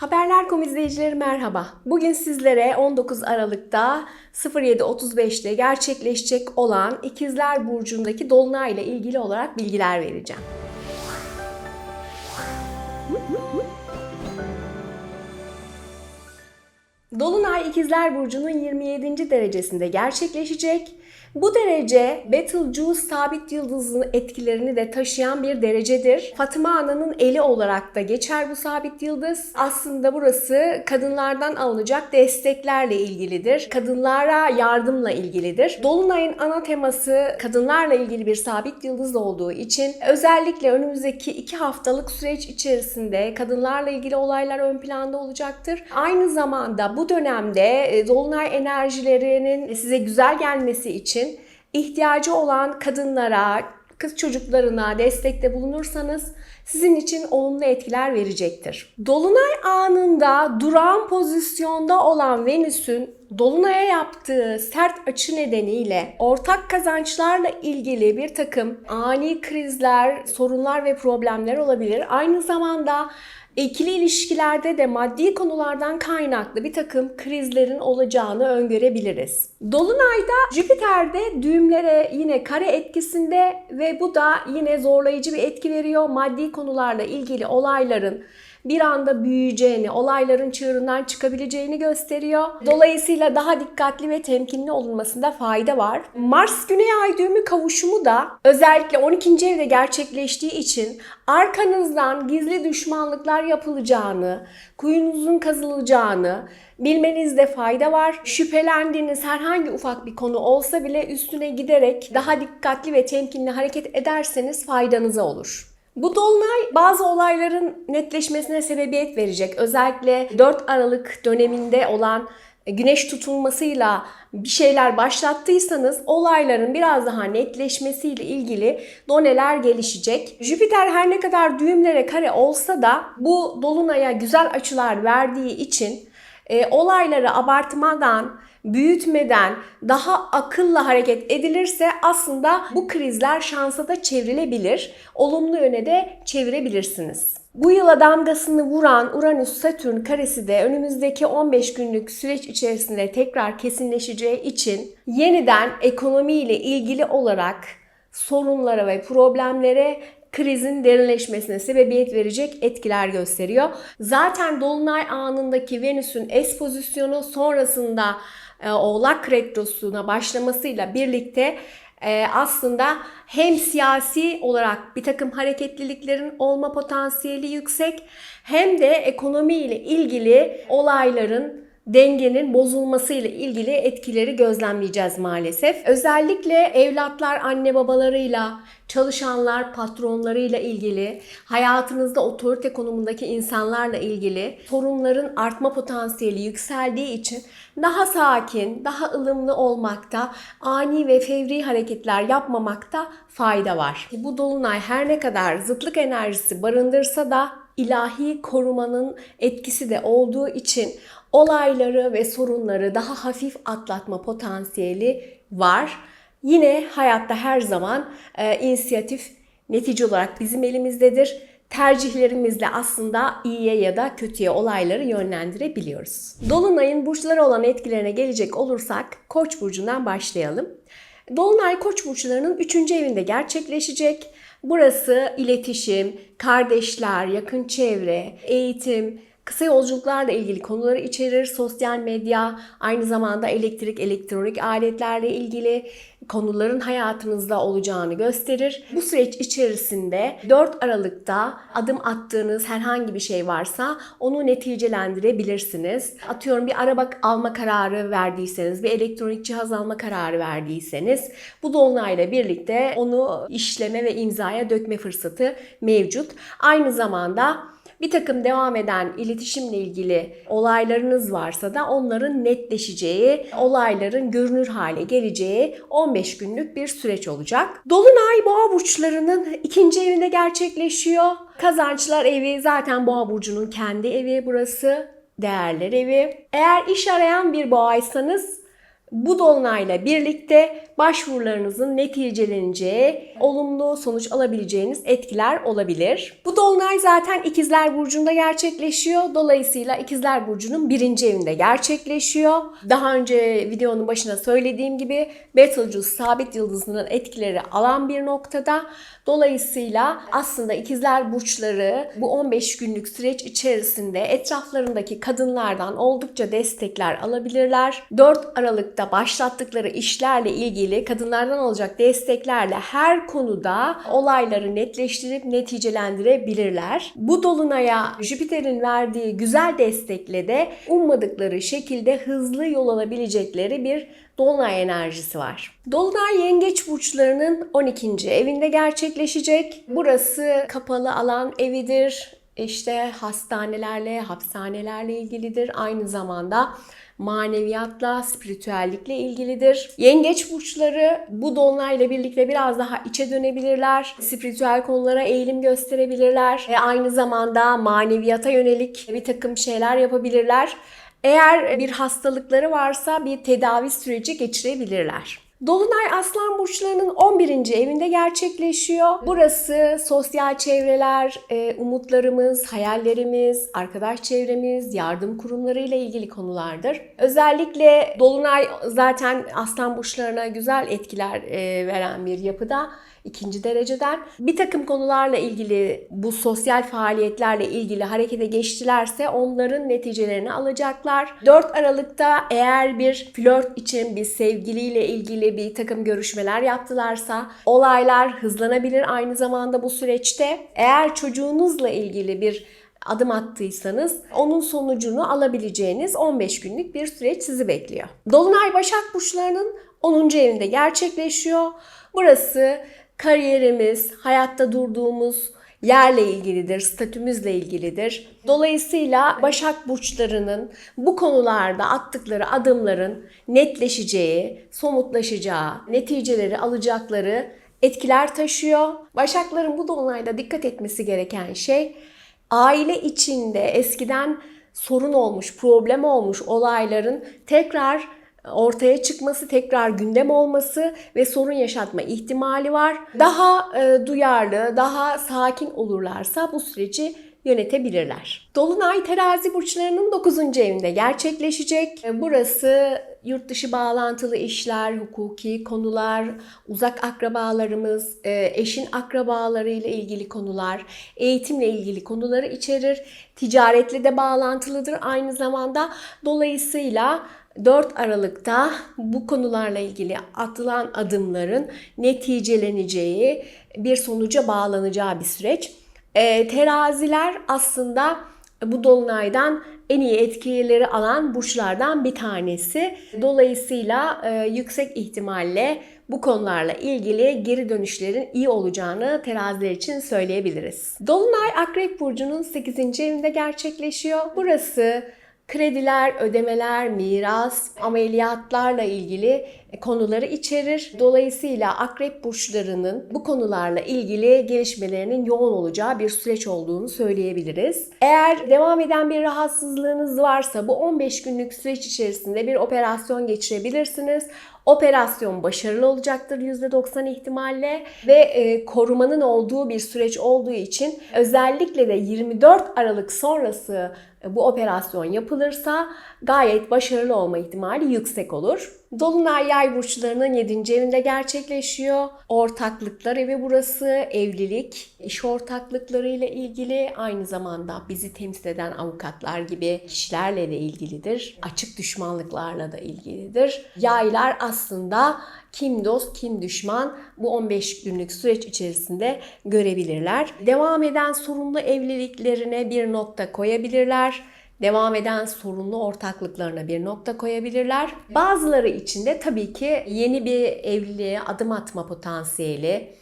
Haberler.com izleyicileri merhaba. Bugün sizlere 19 Aralık'ta 07.35'te gerçekleşecek olan İkizler Burcu'ndaki Dolunay ile ilgili olarak bilgiler vereceğim. Dolunay İkizler Burcu'nun 27. derecesinde gerçekleşecek. Bu derece Betelgeuse sabit yıldızının etkilerini de taşıyan bir derecedir. Fatıma Ana'nın eli olarak da geçer bu sabit yıldız. Aslında burası kadınlardan alınacak desteklerle ilgilidir. Kadınlara yardımla ilgilidir. Dolunay'ın ana teması kadınlarla ilgili bir sabit yıldız olduğu için özellikle önümüzdeki iki haftalık süreç içerisinde kadınlarla ilgili olaylar ön planda olacaktır. Aynı zamanda bu dönemde e, Dolunay enerjilerinin size güzel gelmesi için ihtiyacı olan kadınlara, kız çocuklarına destekte bulunursanız sizin için olumlu etkiler verecektir. Dolunay anında duran pozisyonda olan Venüs'ün Dolunay'a yaptığı sert açı nedeniyle ortak kazançlarla ilgili bir takım ani krizler, sorunlar ve problemler olabilir. Aynı zamanda İkili ilişkilerde de maddi konulardan kaynaklı bir takım krizlerin olacağını öngörebiliriz. Dolunayda Jüpiter'de düğümlere yine kare etkisinde ve bu da yine zorlayıcı bir etki veriyor. Maddi konularla ilgili olayların bir anda büyüyeceğini, olayların çığırından çıkabileceğini gösteriyor. Dolayısıyla daha dikkatli ve temkinli olunmasında fayda var. Mars Güney Ay düğümü kavuşumu da özellikle 12. evde gerçekleştiği için arkanızdan gizli düşmanlıklar yapılacağını, kuyunuzun kazılacağını, bilmenizde fayda var. Şüphelendiğiniz herhangi ufak bir konu olsa bile üstüne giderek daha dikkatli ve temkinli hareket ederseniz faydanıza olur. Bu dolunay bazı olayların netleşmesine sebebiyet verecek. Özellikle 4 Aralık döneminde olan güneş tutulmasıyla bir şeyler başlattıysanız olayların biraz daha netleşmesiyle ilgili doneler gelişecek. Jüpiter her ne kadar düğümlere kare olsa da bu dolunaya güzel açılar verdiği için e, olayları abartmadan, büyütmeden daha akılla hareket edilirse aslında bu krizler şansa da çevrilebilir. Olumlu yöne de çevirebilirsiniz. Bu yıla damgasını vuran Uranüs-Satürn karesi de önümüzdeki 15 günlük süreç içerisinde tekrar kesinleşeceği için yeniden ekonomiyle ilgili olarak sorunlara ve problemlere krizin derinleşmesine sebebiyet verecek etkiler gösteriyor. Zaten dolunay anındaki Venüs'ün es pozisyonu sonrasında e, Oğlak retrosuna başlamasıyla birlikte e, aslında hem siyasi olarak bir takım hareketliliklerin olma potansiyeli yüksek hem de ekonomi ile ilgili olayların dengenin bozulmasıyla ilgili etkileri gözlemleyeceğiz maalesef. Özellikle evlatlar anne babalarıyla, çalışanlar patronlarıyla ilgili, hayatınızda otorite konumundaki insanlarla ilgili sorunların artma potansiyeli yükseldiği için daha sakin, daha ılımlı olmakta, ani ve fevri hareketler yapmamakta fayda var. Bu dolunay her ne kadar zıtlık enerjisi barındırsa da ilahi korumanın etkisi de olduğu için olayları ve sorunları daha hafif atlatma potansiyeli var. Yine hayatta her zaman e, inisiyatif netice olarak bizim elimizdedir. Tercihlerimizle aslında iyiye ya da kötüye olayları yönlendirebiliyoruz. Dolunay'ın burçlara olan etkilerine gelecek olursak Koç burcundan başlayalım. Dolunay Koç burçlarının 3. evinde gerçekleşecek. Burası iletişim, kardeşler, yakın çevre, eğitim, Kısa yolculuklarla ilgili konuları içerir. Sosyal medya, aynı zamanda elektrik, elektronik aletlerle ilgili konuların hayatınızda olacağını gösterir. Bu süreç içerisinde 4 Aralık'ta adım attığınız herhangi bir şey varsa onu neticelendirebilirsiniz. Atıyorum bir araba alma kararı verdiyseniz, bir elektronik cihaz alma kararı verdiyseniz bu dolunayla birlikte onu işleme ve imzaya dökme fırsatı mevcut. Aynı zamanda bir takım devam eden iletişimle ilgili olaylarınız varsa da onların netleşeceği, olayların görünür hale geleceği 15 günlük bir süreç olacak. Dolunay boğa burçlarının ikinci evinde gerçekleşiyor. Kazançlar evi zaten boğa burcunun kendi evi burası. Değerler evi. Eğer iş arayan bir boğaysanız Bu dolunayla birlikte başvurularınızın neticeleneceği, olumlu sonuç alabileceğiniz etkiler olabilir. Bu dolunay zaten İkizler Burcu'nda gerçekleşiyor. Dolayısıyla İkizler Burcu'nun birinci evinde gerçekleşiyor. Daha önce videonun başına söylediğim gibi Betelgeuse sabit yıldızının etkileri alan bir noktada. Dolayısıyla aslında ikizler burçları bu 15 günlük süreç içerisinde etraflarındaki kadınlardan oldukça destekler alabilirler. 4 Aralık'ta başlattıkları işlerle ilgili kadınlardan alacak desteklerle her konuda olayları netleştirip neticelendirebilirler. Bu dolunaya Jüpiter'in verdiği güzel destekle de ummadıkları şekilde hızlı yol alabilecekleri bir Dolunay enerjisi var. Dolunay yengeç burçlarının 12. evinde gerçekleşecek. Burası kapalı alan evidir. İşte hastanelerle, hapishanelerle ilgilidir. Aynı zamanda maneviyatla, spiritüellikle ilgilidir. Yengeç burçları bu dolunayla birlikte biraz daha içe dönebilirler. Spiritüel konulara eğilim gösterebilirler. Ve aynı zamanda maneviyata yönelik bir takım şeyler yapabilirler. Eğer bir hastalıkları varsa bir tedavi süreci geçirebilirler. Dolunay Aslan burçlarının 11. evinde gerçekleşiyor. Burası sosyal çevreler, e, umutlarımız, hayallerimiz, arkadaş çevremiz, yardım kurumları ile ilgili konulardır. Özellikle Dolunay zaten Aslan burçlarına güzel etkiler e, veren bir yapıda ikinci dereceden. Bir takım konularla ilgili bu sosyal faaliyetlerle ilgili harekete geçtilerse onların neticelerini alacaklar. 4 Aralık'ta eğer bir flört için bir sevgiliyle ilgili bir takım görüşmeler yaptılarsa olaylar hızlanabilir aynı zamanda bu süreçte. Eğer çocuğunuzla ilgili bir adım attıysanız onun sonucunu alabileceğiniz 15 günlük bir süreç sizi bekliyor. Dolunay Başak Burçlarının 10. evinde gerçekleşiyor. Burası kariyerimiz, hayatta durduğumuz yerle ilgilidir, statümüzle ilgilidir. Dolayısıyla Başak burçlarının bu konularda attıkları adımların netleşeceği, somutlaşacağı, neticeleri alacakları etkiler taşıyor. Başakların bu dolunayda dikkat etmesi gereken şey aile içinde eskiden sorun olmuş, problem olmuş olayların tekrar ortaya çıkması, tekrar gündem olması ve sorun yaşatma ihtimali var. Daha e, duyarlı, daha sakin olurlarsa bu süreci yönetebilirler. Dolunay terazi burçlarının 9. evinde gerçekleşecek. E, burası yurt dışı bağlantılı işler, hukuki konular, uzak akrabalarımız, e, eşin akrabaları ile ilgili konular, eğitimle ilgili konuları içerir. Ticaretle de bağlantılıdır aynı zamanda. Dolayısıyla 4 Aralık'ta bu konularla ilgili atılan adımların neticeleneceği, bir sonuca bağlanacağı bir süreç. E, teraziler aslında bu dolunaydan en iyi etkileri alan burçlardan bir tanesi. Dolayısıyla e, yüksek ihtimalle bu konularla ilgili geri dönüşlerin iyi olacağını teraziler için söyleyebiliriz. Dolunay Akrep Burcu'nun 8. evinde gerçekleşiyor. Burası krediler, ödemeler, miras, ameliyatlarla ilgili konuları içerir. Dolayısıyla akrep burçlarının bu konularla ilgili gelişmelerinin yoğun olacağı bir süreç olduğunu söyleyebiliriz. Eğer devam eden bir rahatsızlığınız varsa bu 15 günlük süreç içerisinde bir operasyon geçirebilirsiniz. Operasyon başarılı olacaktır %90 ihtimalle ve e, korumanın olduğu bir süreç olduğu için özellikle de 24 Aralık sonrası e, bu operasyon yapılırsa gayet başarılı olma ihtimali yüksek olur. Dolunay yay burçlarının 7. evinde gerçekleşiyor. Ortaklıklar evi burası, evlilik, iş ortaklıkları ile ilgili aynı zamanda bizi temsil eden avukatlar gibi kişilerle de ilgilidir. Açık düşmanlıklarla da ilgilidir. Yaylar aslında kim dost kim düşman bu 15 günlük süreç içerisinde görebilirler. Devam eden sorunlu evliliklerine bir nokta koyabilirler devam eden sorunlu ortaklıklarına bir nokta koyabilirler. Bazıları için de tabii ki yeni bir evliliğe adım atma potansiyeli,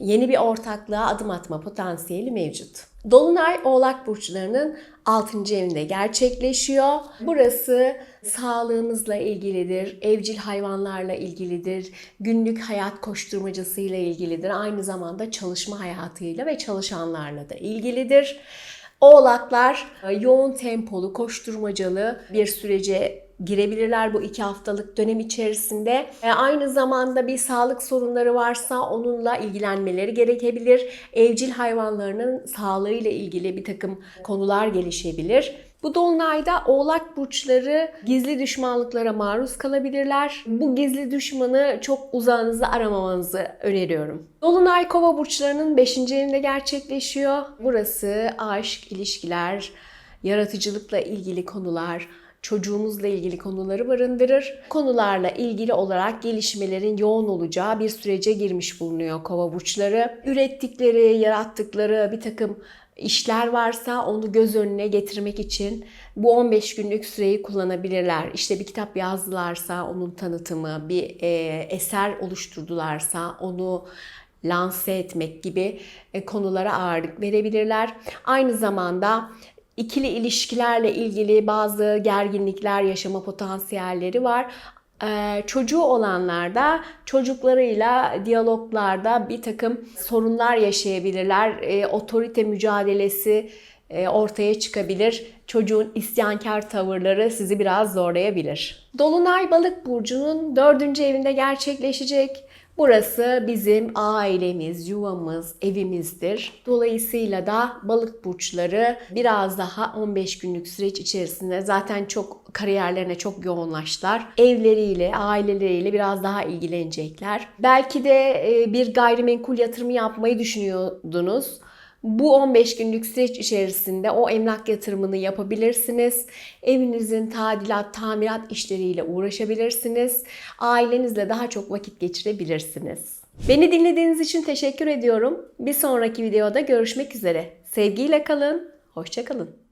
yeni bir ortaklığa adım atma potansiyeli mevcut. Dolunay Oğlak burçlarının 6. evinde gerçekleşiyor. Burası sağlığımızla ilgilidir, evcil hayvanlarla ilgilidir, günlük hayat koşturmacasıyla ilgilidir. Aynı zamanda çalışma hayatıyla ve çalışanlarla da ilgilidir. Oğlaklar e, yoğun tempolu, koşturmacalı bir sürece girebilirler bu iki haftalık dönem içerisinde. E, aynı zamanda bir sağlık sorunları varsa onunla ilgilenmeleri gerekebilir. Evcil hayvanlarının sağlığıyla ilgili bir takım konular gelişebilir. Bu dolunayda oğlak burçları gizli düşmanlıklara maruz kalabilirler. Bu gizli düşmanı çok uzağınızda aramamanızı öneriyorum. Dolunay kova burçlarının 5. evinde gerçekleşiyor. Burası aşk, ilişkiler, yaratıcılıkla ilgili konular, çocuğumuzla ilgili konuları barındırır. Konularla ilgili olarak gelişmelerin yoğun olacağı bir sürece girmiş bulunuyor kova burçları. Ürettikleri, yarattıkları bir takım işler varsa onu göz önüne getirmek için bu 15 günlük süreyi kullanabilirler. İşte bir kitap yazdılarsa onun tanıtımı, bir e, eser oluşturdularsa onu lanse etmek gibi e, konulara ağırlık verebilirler. Aynı zamanda ikili ilişkilerle ilgili bazı gerginlikler yaşama potansiyelleri var. Ee, çocuğu olanlar da çocuklarıyla diyaloglarda bir takım sorunlar yaşayabilirler. Ee, otorite mücadelesi e, ortaya çıkabilir. Çocuğun isyankar tavırları sizi biraz zorlayabilir. Dolunay balık burcunun dördüncü evinde gerçekleşecek. Burası bizim ailemiz, yuvamız, evimizdir. Dolayısıyla da balık burçları biraz daha 15 günlük süreç içerisinde zaten çok kariyerlerine çok yoğunlaştılar. Evleriyle, aileleriyle biraz daha ilgilenecekler. Belki de e, bir gayrimenkul yatırımı yapmayı düşünüyordunuz. Bu 15 günlük süreç içerisinde o emlak yatırımını yapabilirsiniz. Evinizin tadilat, tamirat işleriyle uğraşabilirsiniz. Ailenizle daha çok vakit geçirebilirsiniz. Beni dinlediğiniz için teşekkür ediyorum. Bir sonraki videoda görüşmek üzere. Sevgiyle kalın, hoşçakalın.